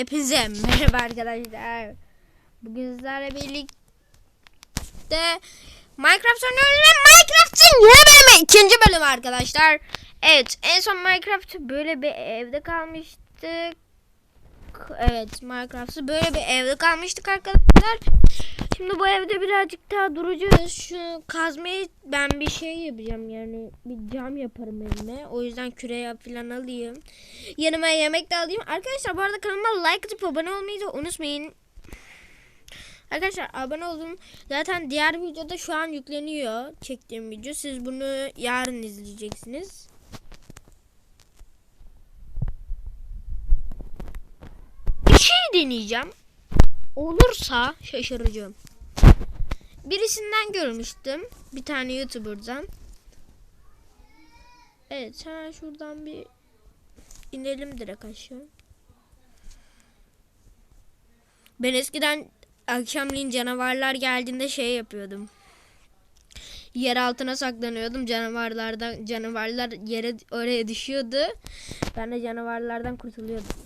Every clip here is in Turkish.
Hepinize merhaba arkadaşlar. Bugün sizlerle birlikte Minecraft oynuyoruz Minecraft'ın yeni bölümü ikinci bölüm arkadaşlar. Evet en son Minecraft böyle bir evde kalmıştık. Evet Minecraft'ı böyle bir evde kalmıştık arkadaşlar. Şimdi bu evde birazcık daha duracağız. Şu kazmayı ben bir şey yapacağım yani bir cam yaparım evime. O yüzden küre falan alayım. Yanıma yemek de alayım. Arkadaşlar bu arada kanalıma like atıp abone olmayı da unutmayın. Arkadaşlar abone olun. Zaten diğer videoda şu an yükleniyor. Çektiğim video. Siz bunu yarın izleyeceksiniz. Bir şey deneyeceğim. Olursa şaşıracağım. Birisinden görmüştüm. Bir tane YouTuber'dan. Evet hemen şuradan bir inelim direkt aşağı. Ben eskiden akşamleyin canavarlar geldiğinde şey yapıyordum. Yer altına saklanıyordum. Canavarlardan canavarlar yere oraya düşüyordu. Ben de canavarlardan kurtuluyordum.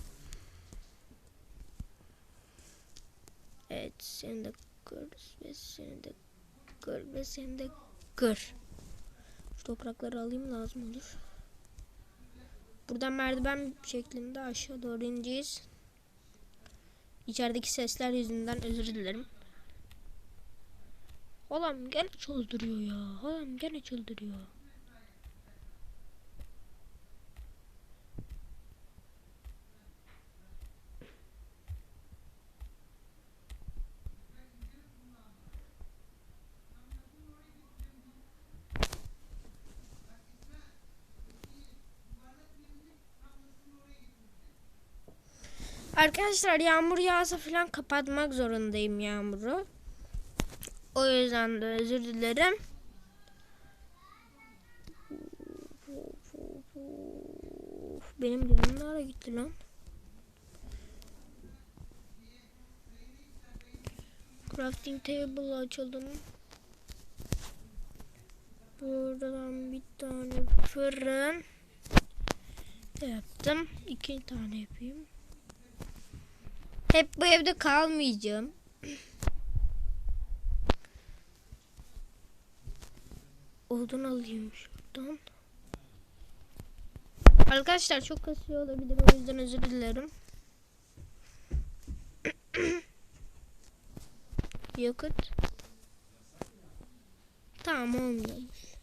Evet seni de kır ve seni de kır ve seni de kır. Şu toprakları alayım lazım olur. Buradan merdiven şeklinde aşağı doğru ineceğiz. İçerideki sesler yüzünden özür dilerim. Oğlum gene çıldırıyor ya. Oğlum gene çıldırıyor. Arkadaşlar yağmur yağsa falan kapatmak zorundayım yağmuru. O yüzden de özür dilerim. Benim canım nereye gitti lan? Crafting table açalım. Buradan bir tane fırın yaptım. İki tane yapayım. Hep bu evde kalmayacağım. Odun alayım şuradan. Arkadaşlar çok kasıyor olabilir o yüzden özür dilerim. Yakıt. Tamam olmuyormuş.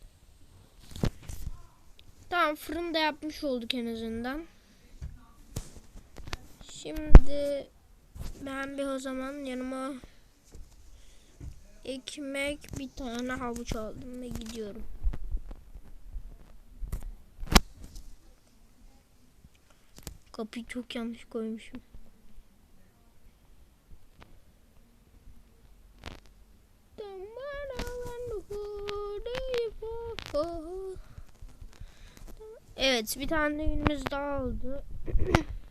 Tamam fırında yapmış olduk en azından. Şimdi ben bir o zaman yanıma ekmek bir tane havuç aldım ve gidiyorum. Kapıyı çok yanlış koymuşum. Evet bir tane günümüz daha oldu.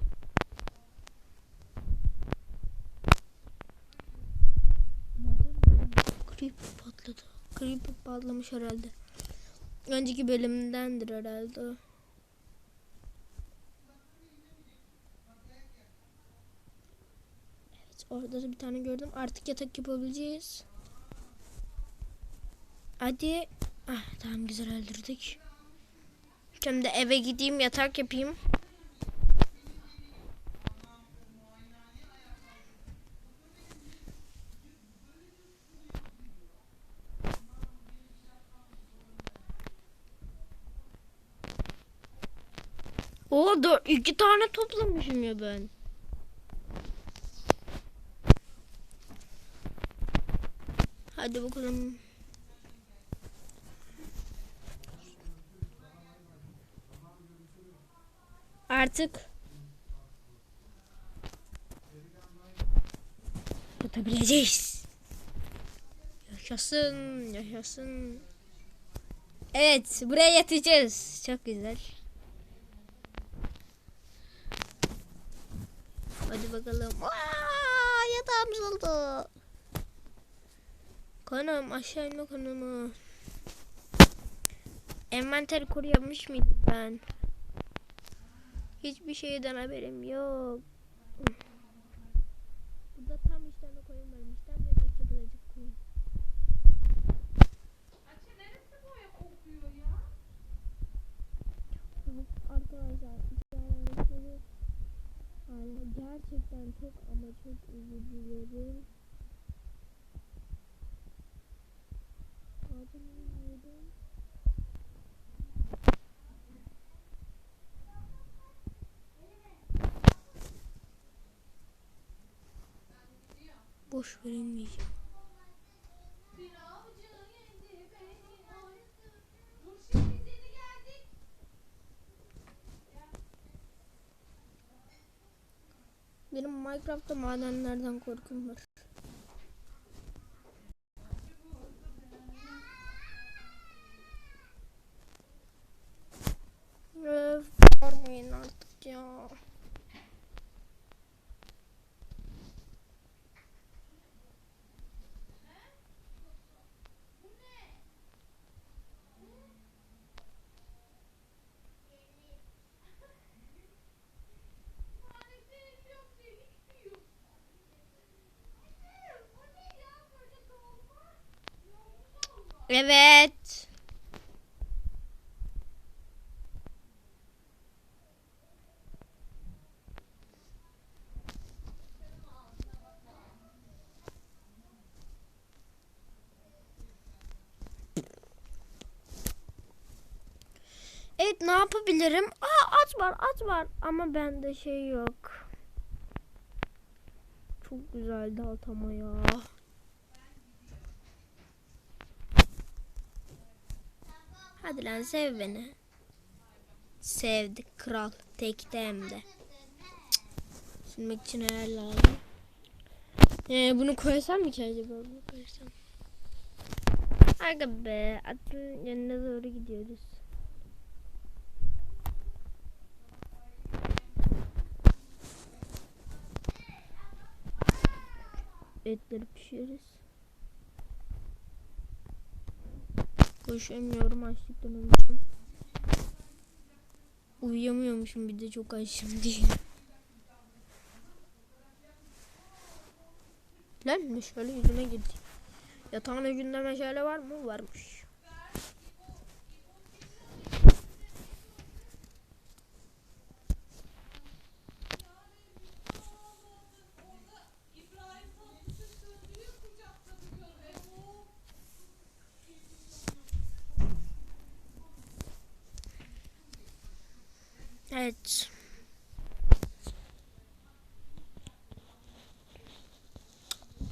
patlamış herhalde. Önceki bölümdendir herhalde. Evet orada da bir tane gördüm. Artık yatak yapabileceğiz. Hadi. Ah, tamam güzel öldürdük. Şimdi eve gideyim yatak yapayım. O da iki tane toplamışım ya ben. Hadi bakalım. Artık yatabileceğiz. Yaşasın, yaşasın. Evet, buraya yatacağız. Çok güzel. Hadi bakalım. Aa, yatağımız oldu. Kanım aşağı inme kanımı. Envanter koruyamış mıydım ben? Hiçbir şeyden haberim yok. koyun. Bir tek yapılacak koyun. Açı neresi boya kokuyor ya? Arkadaşlar yani gerçekten çok ama çok özür dilerim. Adını bilmiyordum. Boş verilmeyeceğim. Bir avcı yendi beni ay. Dur şimdi seni geldik. Benim Minecraft'ta madenlerden korkum var. Öf, bağırmayın artık ya. Tuvaletleriniz yok diye gitmiyor. Anne, o ne ya böyle dolma? Yolumuz olma. Evet. Evet ne yapabilirim? Aa at var at var ama bende şey yok. Çok güzeldi at ama ya. Hadi lan sev beni. Sevdik kral. Tekte hem de. Silmek için neler lazım? Ee, bunu koysam mı ki acaba? Bunu koysam. Aga be. Atın yanına doğru gidiyoruz. Etleri pişiririz. Koşamıyorum açlıktan öleceğim. Uyuyamıyormuşum bir de çok açım diye. Lan meşale yüzüme girdi. Yatağın ucunda meşale var mı? Varmış.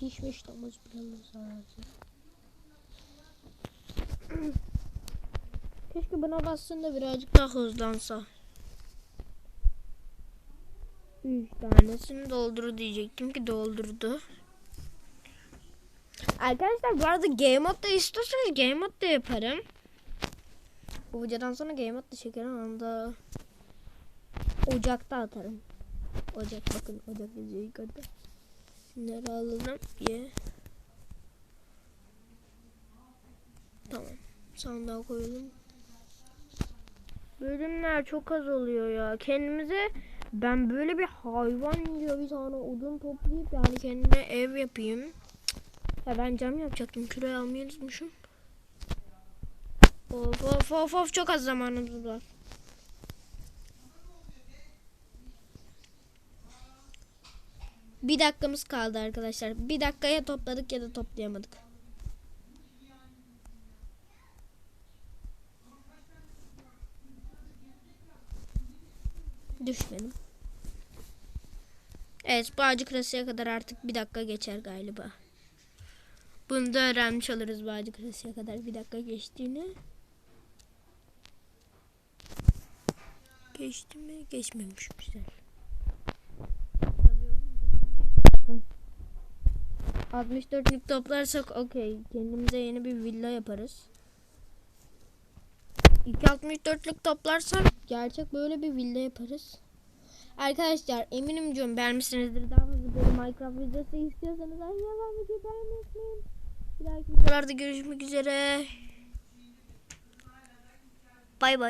Pişmiş domuz pilavı sadece. Keşke buna bassın da birazcık daha hızlansa. Üç tanesini doldur diyecektim ki doldurdu. Arkadaşlar bu arada game mode da istiyorsanız game mode yaparım. Bu videodan sonra game mode da çekerim anda ocakta atarım. Ocak bakın ocak yazıyor. Şunları alalım. Ye. Tamam. Sandığa koyalım. Bölümler çok az oluyor ya. Kendimize ben böyle bir hayvan gibi bir tane odun toplayıp yani kendime ev yapayım. Ya ben cam yapacaktım. Küreği almayı unutmuşum. Of of of of çok az zamanımız var. Bir dakikamız kaldı arkadaşlar. Bir dakikaya topladık ya da toplayamadık. Düşmedim. Evet bu ağacı kırasıya kadar artık bir dakika geçer galiba. Bunu da öğrenmiş oluruz bu ağacı kırasıya kadar bir dakika geçtiğini. Geçti mi? Geçmemiş güzel. 64'lük toplarsak okey. Kendimize yeni bir villa yaparız. 264'lük toplarsak gerçek böyle bir villa yaparız. Arkadaşlar eminim diyorum beğenmişsinizdir. Daha fazla böyle Minecraft videosu istiyorsanız aşağıdan videoyu beğenmeyi unutmayın. Bir dahaki videolarda görüşmek üzere. Bay bay.